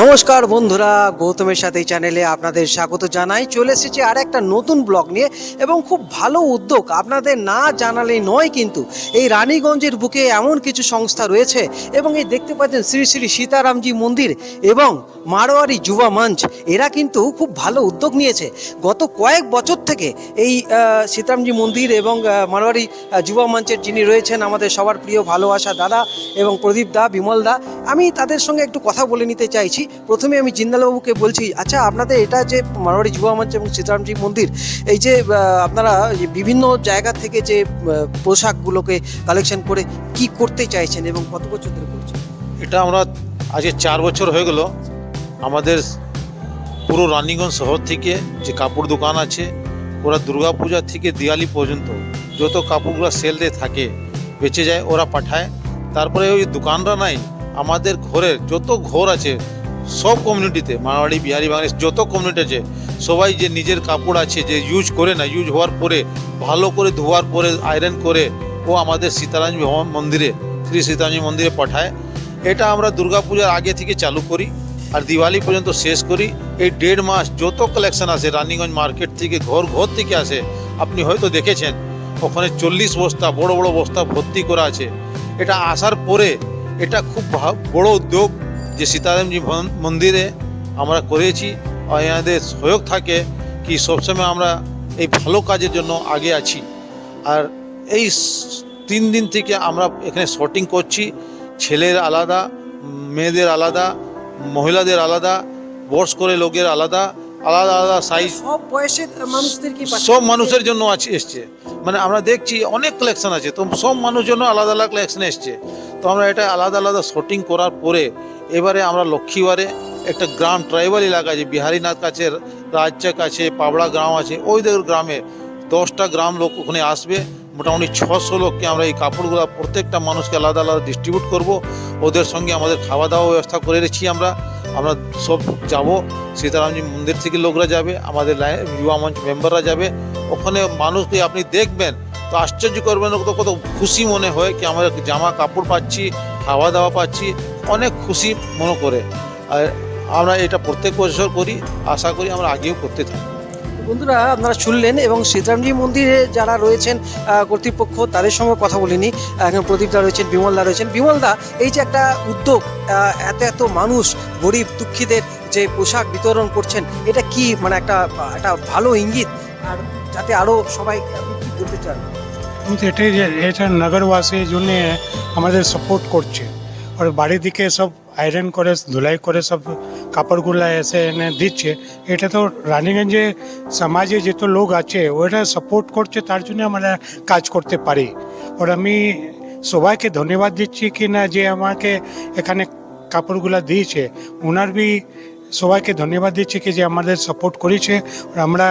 নমস্কার বন্ধুরা, গৌতমের সাথে এই চ্যানেলে আপনাদের স্বাগত জানাই। চলে এসেছি আর একটা নতুন ব্লগ নিয়ে এবং খুব ভালো উদ্যোগ আপনাদের না জানালেই নয় কিন্তু এই রানীগঞ্জের বুকে এমন কিছু সংস্থা রয়েছে এবং এই দেখতে পাচ্ছেন শ্রী শ্রী সীতারামজি মন্দির এবং মারোয়ারি যুবা মঞ্চ। এরা কিন্তু খুব ভালো উদ্যোগ নিয়েছে। গত কয়েক বছর থেকে এই সীতারামজি মন্দির এবং মারোয়ারি যুবা মঞ্চের যিনি রয়েছেন আমাদের সবার প্রিয় ভালোবাসা দাদা এবং প্রদীপ দা, বিমল দা, আমি তাদের সঙ্গে একটু কথা বলে নিতে চাইছি। প্রথমে আমি জিন্দালবাবুকে বলছি আচ্ছা আপনাদের এটা যে মারোয়ারি যুবা মঞ্চ এবং সীতারামজি মন্দির, এই যে আপনারা বিভিন্ন জায়গা থেকে যে পোশাকগুলোকে কালেকশন করে কি করতে চাইছেন এবং কত বছর ধরে করছেন? এটা আমরা আজকে চার বছর হয়ে গেল। আমাদের পুরো রানীগঞ্জ শহর থেকে যে কাপড় দোকান আছে, ওরা দুর্গাপূজা থেকে দিওয়ালি পর্যন্ত যত কাপড়গুলো সেল দিয়ে থাকে, বেঁচে যায়, ওরা পাঠায়। তারপরে ওই দোকানরা নাই, আমাদের ঘরের যত ঘর আছে সব কমিউনিটিতে মারোয়াড়ি বিহারি বাংলাদেশ, যত কমিউনিটি আছে, সবাই যে নিজের কাপড় আছে, যে ইউজ করে না ইউজ হওয়ার পরে, ভালো করে ধোয়ার পরে আয়রন করে, ও আমাদের সীতারাম মন্দিরে, শ্রী সীতারাম মন্দিরে পাঠায়। এটা আমরা দুর্গাপূজার আগে থেকে চালু করি, আর দিওয়ালি পর্যন্ত শেষ করি। এই দেড় মাস যত কালেকশন আসে রানীগঞ্জ মার্কেট থেকে, ঘর ঘর থেকে আসে, আপনি হয়তো দেখেছেন, ওখানে চল্লিশ বস্তা, বড় বড় বস্তা ভর্তি করা আছে। এটা আসার পরে, এটা খুব বড় উদ্যোগ। যে সীতারামজি মন্দিরে আমরা করেছি আর এনাদের সহযোগ থাকে কি সবসময় আমরা এই ভালো কাজের জন্য আগে আছি। আর এই তিন দিন থেকে আমরা এখানে শর্টিং করছি ছেলের আলাদা মেয়েদের আলাদা মহিলাদের আলাদা বয়স করে লোকের আলাদা আলাদা আলাদা সাইজ সব বয়সের মানুষদের কি সব মানুষের জন্য আছে এসছে। মানে আমরা দেখছি অনেক কালেকশন আছে তো সব মানুষের জন্য আলাদা আলাদা কালেকশন এসছে। তো আমরা এটা আলাদা আলাদা শর্টিং করার পরে এবারে আমরা লক্ষ্মীবারে একটা গ্রাম ট্রাইবাল এলাকা আছে বিহারীনাথ কাছে রাজ্যের কাছে, পাবড়া গ্রাম আছে, ওই দের গ্রামে দশটা গ্রাম লোক ওখানে আসবে। মোটামুটি ছশো লোককে আমরা এই কাপড়গুলো প্রত্যেকটা মানুষকে আলাদা আলাদা ডিস্ট্রিবিউট করব। ওদের সঙ্গে আমাদের খাওয়া দাওয়া ব্যবস্থা করে রেখেছি আমরা। আমরা সব যাব। সীতারামজি মন্দির থেকে লোকরা যাবে, আমাদের যুবা মঞ্চ মেম্বাররা যাবে। ওখানে মানুষকে আপনি দেখবেন, তো আশ্চর্য করবেন কত খুশি মনে হয় কি, আমরা জামা কাপড় পাচ্ছি খাওয়া দাওয়া পাচ্ছি, অনেক খুশি মনে করে। আর আমরা এটা প্রত্যেক বছর করি, আশা করি আমরা আগেও করতে থাকি। বন্ধুরা, আপনারা শুনলেন এবং সীতারামজি মন্দিরে যারা রয়েছেন কর্তৃপক্ষ, তাদের সঙ্গে কথা বলিনি। এখন প্রদীপদা রয়েছেন বিমলদা রয়েছেন। বিমলদা এই যে একটা উদ্যোগ এত এত মানুষ, গরিব, দুঃখীদের যে পোশাক বিতরণ করছেন, এটা কি মানে একটা একটা ভালো ইঙ্গিত? আর যাতে আরও সবাই বলতে চান এটাই যে এটা নগরবাসীর জন্য আমাদের সাপোর্ট করছে। আর বাড়ির দিকে সব আয়রন করে, ধুলাই করে সব কাপড়গুলো এসে এনে দিচ্ছে। এটা তো রানীগঞ্জে সমাজে যত লোক আছে ওটা সাপোর্ট করছে, তার জন্য আমরা কাজ করতে পারি। আর আমি সবাইকে ধন্যবাদ দিচ্ছি কি না যে আমাকে এখানে কাপড়গুলো দিয়েছে। ওনার বি সবাইকে ধন্যবাদ দিচ্ছি কি যে আমাদের সাপোর্ট করেছে। আর আমরা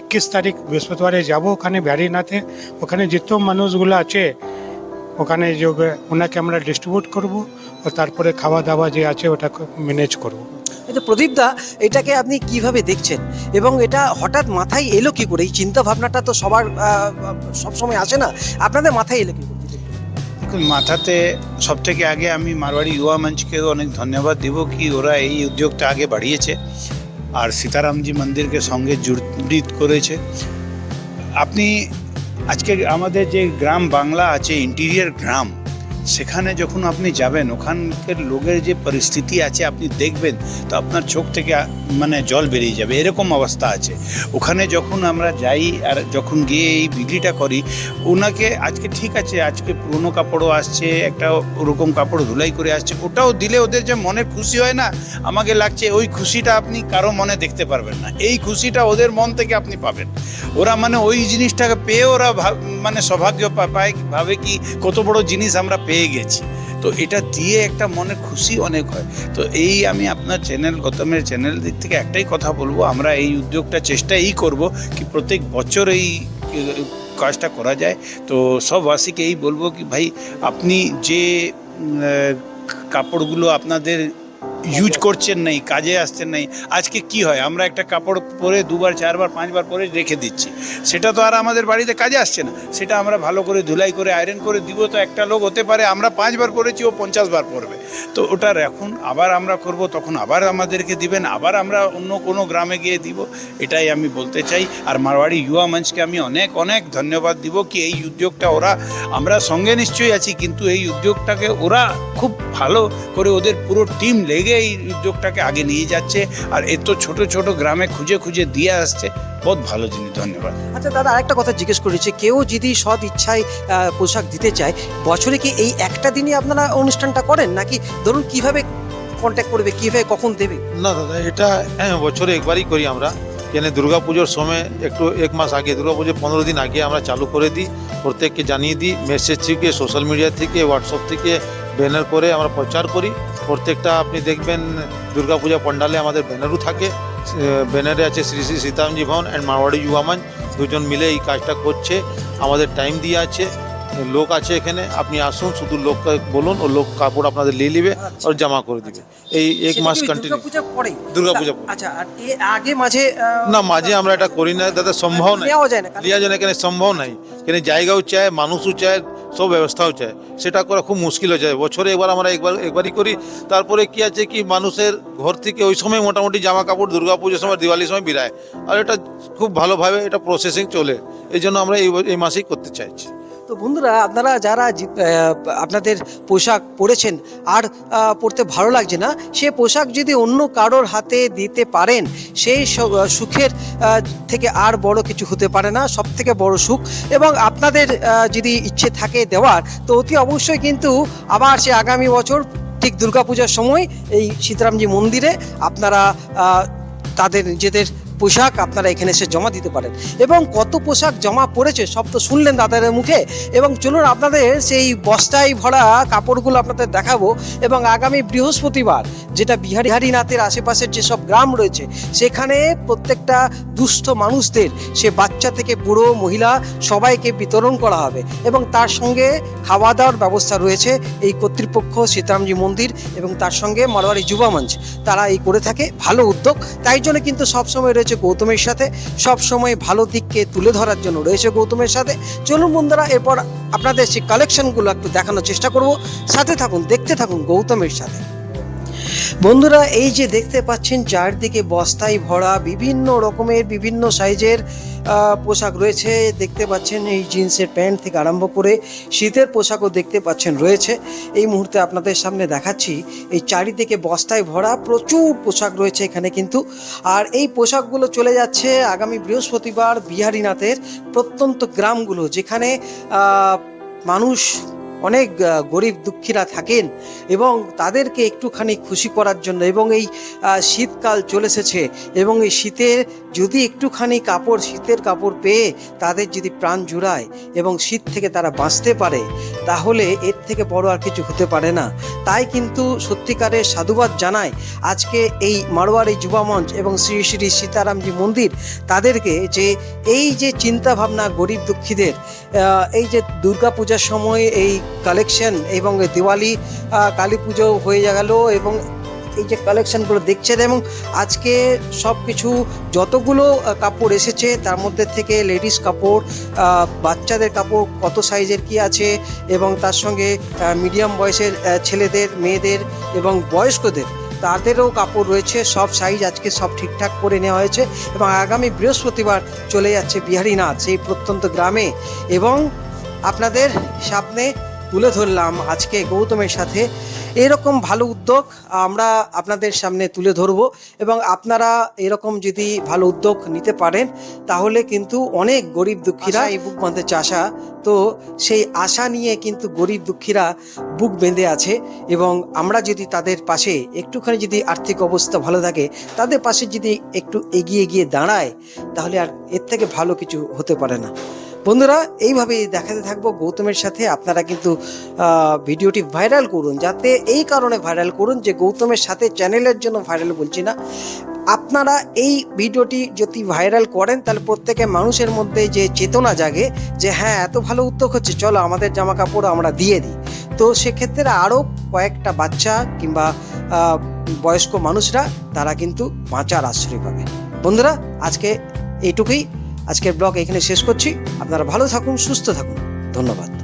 একুশ তারিখ বৃহস্পতিবারে যাব ওখানে ব্যারিনাথে। ওখানে যত মানুষগুলো আছে, ওখানে যে ওনাকে আমরা ডিস্ট্রিবিউট করব ও তারপরে খাওয়া দাওয়া যে আছে ওটা ম্যানেজ করব। কিন্তু প্রদীপদা এটাকে আপনি কীভাবে দেখছেন? এবং এটা হঠাৎ মাথায় এলো কি করে? এই চিন্তা ভাবনাটা তো সবার সবসময় আসে না। আপনাদের মাথায় এলো কি করে? দেখুন, মাথাতে সব থেকে আগে আমি মারওয়াড়ি ইউয়া মঞ্চকে অনেক ধন্যবাদ দেব কি ওরা এই উদ্যোগটা আগে বাড়িয়েছে আর সীতারামজি মন্দিরকে সঙ্গে জড়িত করেছে। আপনি আজকে আমাদের যে গ্রাম বাংলা আছে ইন্টিরিয়ার গ্রাম সেখানে যখন আপনি যাবেন, ওখানকার লোকের যে পরিস্থিতি আছে, আপনি দেখবেন তো আপনার চোখ থেকে মানে জল বেরিয়ে যাবে। এরকম অবস্থা আছে। ওখানে যখন আমরা যাই আর যখন গিয়ে এই বিক্রিটা করি, ওনাকে আজকে ঠিক আছে, আজকে পুরনো কাপড়ও আসছে, একটা ওরকম কাপড় ধুলাই করে আসছে। ওটাও দিলে ওদের যে মনে খুশি হয় না, আমাকে লাগছে ওই খুশিটা আপনি কারও মনে দেখতে পারবেন না। এই খুশিটা ওদের মন থেকে আপনি পাবেন। ওরা মানে ওই জিনিসটাকে পেয়ে ওরা মানে সৌভাগ্য পায়, ভাবে কি কত বড় জিনিস আমরা পেয়ে গেছি। তো এটা দিয়ে একটা মনে খুশি অনেক হয়। তো এই আমি আপনার চ্যানেল গৌতমের চ্যানেল দিক থেকে একটাই কথা বলব, আমরা এই উদ্যোগটা চেষ্টা এই করব কি প্রত্যেক বছর এই কাজটা করা যায়। তো সববাসীকে এই বলব কি ভাই, আপনি যে কাপড়গুলো আপনাদের ইউজ করছেন নাই, কাজে আসছেন নাই। আজকে কি হয়? আমরা একটা কাপড় পরে দুবার, চারবার, পাঁচবার পরে রেখে দিচ্ছি। সেটা তো আর আমাদের বাড়িতে কাজে আসছে না। সেটা আমরা ভালো করে ধুলাই করে আয়রন করে দিব তো একটা লোক হতে পারে, আমরা পাঁচবার পরেছি, ও পঞ্চাশ বার পরবে। তো ওটা এখন আবার আমরা করব, তখন আবার আমাদেরকে দিবেন, আবার আমরা অন্য কোনো গ্রামে গিয়ে দিব। এটাই আমি বলতে চাই। আর মারওয়াড়ি ইউয়া মঞ্চকে আমি অনেক অনেক ধন্যবাদ দিব কি এই উদ্যোগটা ওরা, আমরা সঙ্গে নিশ্চয়ই আছি, কিন্তু এই উদ্যোগটাকে ওরা খুব ভালো করে ওদের পুরো টিম লেগে এই উদ্যোগটাকে আগে নিয়ে যাচ্ছে আর এত ছোট ছোট গ্রামে খুঁজে খুঁজে দিয়ে আসছে। বহুত ভালো জিনিস ধন্যবাদ। আচ্ছা দাদা আরেকটা কথা জিজ্ঞেস করেছি কেউ যদি সৎ ইচ্ছায় পোশাক দিতে চায় বছরে কি এই একটা দিনই আপনারা অনুষ্ঠানটা করেন? নাকি ধরুন কীভাবে কন্ট্যাক্ট করবে কীভাবে কখন দেবে? না দাদা এটা হ্যাঁ, বছরে একবারই করি আমরা। কেন দুর্গা পুজোর সময় একটু এক মাস আগে দুর্গা পুজোর পনেরো দিন আগে আমরা চালু করে দিই প্রত্যেককে জানিয়ে দিই মেসেজ থেকে সোশ্যাল মিডিয়া থেকে হোয়াটসঅ্যাপ থেকে ব্যানার করে আমরা প্রচার করি। প্রত্যেকটা আপনি দেখবেন, দুর্গাপূজা পণ্ডালে আমাদের ব্যানারও থাকে। ব্যানারে আছে শ্রী শ্রী সীতারামজি ভবন অ্যান্ড মারওয়াড়ি যুবামান দুজন মিলে এই কাজটা করছে। আমাদের টাইম দিয়ে আছে। লোক আছে এখানে আপনি আসুন শুধু লোককে বলুন ও লোক কাপড় আপনাদের নিয়ে নেবে আর জমা করে দিবে। এই এক মাস কন্টিনিউ দুর্গা পূজা আচ্ছা আগে মাঝে না মাঝে আমরা এটা করি না দাদা সম্ভব নাই। নেওয়া যায় না কারণ- লিয়া যায় না কেন সম্ভব নাই। কেন জায়গাও চায় মানুষও চায় সব ব্যবস্থাও চায়। সেটা করা খুব মুশকিল হয়ে যায়। বছরে একবার আমরা একবার একবারই করি। তারপরে কি আছে কি মানুষের ঘর থেকে ওই সময় মোটামুটি জামা কাপড় দুর্গা পুজোর সময় দিওয়ালির সময় বিরায়। আর এটা খুব ভালোভাবে এটা প্রসেসিং চলে। এই জন্য আমরা এই এই মাসেই করতে চাইছি। তো বন্ধুরা, আপনারা যারা আপনাদের পোশাক পরেছেন আর পরতে ভালো লাগছে না, সে পোশাক যদি অন্য কারোর হাতে দিতে পারেন, সেই সুখের থেকে আর বড় কিছু হতে পারে না সব থেকে বড় সুখ। এবং আপনাদের যদি ইচ্ছে থাকে দেওয়ার, তো অতি অবশ্যই কিন্তু আবার সে আগামী বছর, ঠিক দুর্গাপূজার সময় এই সীতারামজি মন্দিরে আপনারা তাদের নিজেদের পোশাক আপনারা এখানে এসে জমা দিতে পারেন। এবং কত পোশাক জমা পড়েছে সব তো শুনলেন দাদাদের মুখে। এবং চলুন আপনাদের সেই বস্তায় ভরা কাপড়গুলো আপনাদের দেখাবো। এবং আগামী বৃহস্পতিবার যেটা বিহারি হারিনাথের আশেপাশের যেসব গ্রাম রয়েছে, সেখানে প্রত্যেকটা দুস্থ মানুষদের, সে বাচ্চা থেকে বুড়ো মহিলা সবাইকে বিতরণ করা হবে। এবং তার সঙ্গে খাওয়া দাওয়ার ব্যবস্থা রয়েছে এই কর্তৃপক্ষ সীতারামজি মন্দির এবং তার সঙ্গে মারোয়ারি যুবা মঞ্চ। তারা এই করে থাকে, ভালো উদ্যোগ। তাই জন্য কিন্তু সবসময় রয়েছে গৌতমের সাথে। সবসময় ভালো দিককে তুলে ধরার জন্য রয়েছে গৌতমের সাথে। চলুন বন্ধুরা, এরপর আপনাদের সেই কালেকশনগুলো একটু দেখানোর চেষ্টা করব। সাথে থাকুন, দেখতে থাকুন গৌতমের সাথে। বন্ধুরা, এই যে দেখতে পাচ্ছেন, চারদিকে বস্তায় ভরা বিভিন্ন রকমের, বিভিন্ন সাইজের পোশাক রয়েছে। দেখতে পাচ্ছেন, এই জিন্সের প্যান্ট থেকে আরম্ভ করে শীতের পোশাকও দেখতে পাচ্ছেন রয়েছে। এই মুহূর্তে আপনাদের সামনে দেখাচ্ছি, এই চারিদিকে বস্তায় ভরা প্রচুর পোশাক রয়েছে এখানে কিন্তু। আর এই পোশাকগুলো চলে যাচ্ছে আগামী বৃহস্পতিবার বিহারীনাথের প্রত্যন্ত গ্রামগুলো, যেখানে মানুষ অনেক গরিব দুঃখীরা থাকেন এবং তাদেরকে একটুখানি খুশি করার জন্য এবং এই শীতকাল চলে এসেছে এবং এই শীতে যদি একটুখানি কাপড়, শীতের কাপড় পেয়ে তাদের যদি প্রাণ জুড়ায় এবং শীত থেকে তারা বাঁচতে পারে, তাহলে এর থেকে বড় আর কিছু হতে পারে না। তাই কিন্তু সত্যিকারের সাধুবাদ জানায় আজকে এই মারোয়ারি যুবা মঞ্চ এবং শ্রী শ্রী সীতারামজি মন্দির তাদেরকে যে এই যে চিন্তা ভাবনা গরিব দুঃখীদের এই যে দুর্গা পূজার সময় এই কালেকশন এবং দিওয়ালি কালী পুজো হয়ে গেল এবং এই যে কালেকশনগুলো দেখছেন এবং আজকে সব কিছু যতগুলো কাপড় এসেছে তার মধ্যে থেকে লেডিস কাপড় বাচ্চাদের কাপড় কত সাইজের কি আছে এবং তার সঙ্গে মিডিয়াম বয়সের ছেলেদের, মেয়েদের এবং বয়স্কদের তাদেরও কাপড় রয়েছে, সব সাইজ আজকে সব ঠিকঠাক করে নেওয়া হয়েছে এবং আগামী বৃহস্পতিবার চলে যাচ্ছে বিহারীনাথ, সেই প্রত্যন্ত গ্রামে এবং আপনাদের সামনে তুলে ধরলাম আজকে গৌতমের সাথে। এরকম ভালো উদ্যোগ আমরা আপনাদের সামনে তুলে ধরব এবং আপনারা এরকম যদি ভালো উদ্যোগ নিতে পারেন তাহলে কিন্তু অনেক গরিব দুঃখীরা এই বুক বাঁধতে চাষা। তো সেই আশা নিয়ে কিন্তু গরিব দুঃখীরা বুক বেঁধে আছে এবং আমরা যদি তাদের পাশে একটুখানি যদি আর্থিক অবস্থা ভালো থাকে তাদের পাশে যদি একটু এগিয়ে গিয়ে দাঁড়ায় তাহলে আর এর থেকে ভালো কিছু হতে পারে না। বন্ধুরা, এইভাবেই দেখাতে থাকব গৌতমের সাথে। আপনারা কিন্তু ভিডিওটি ভাইরাল করুন, যাতে এই কারণে ভাইরাল করুন যে গৌতমের সাথে চ্যানেলের জন্য ভাইরাল বলছি না। আপনারা এই ভিডিওটি যদি ভাইরাল করেন, তাহলে প্রত্যেকে মানুষের মধ্যে যে চেতনা জাগে, যে হ্যাঁ এত ভালো উদ্যোগ হচ্ছে, চলো আমাদের জামা কাপড় আমরা দিয়ে দিই। তো সেক্ষেত্রে আরও কয়েকটা বাচ্চা কিংবা বয়স্ক মানুষরা, তারা কিন্তু বাঁচার আশ্রয় পাবে। বন্ধুরা, আজকে এইটুকুই। আজকের ব্লগ এখানে শেষ করছি। আপনারা ভালো থাকুন সুস্থ থাকুন। ধন্যবাদ।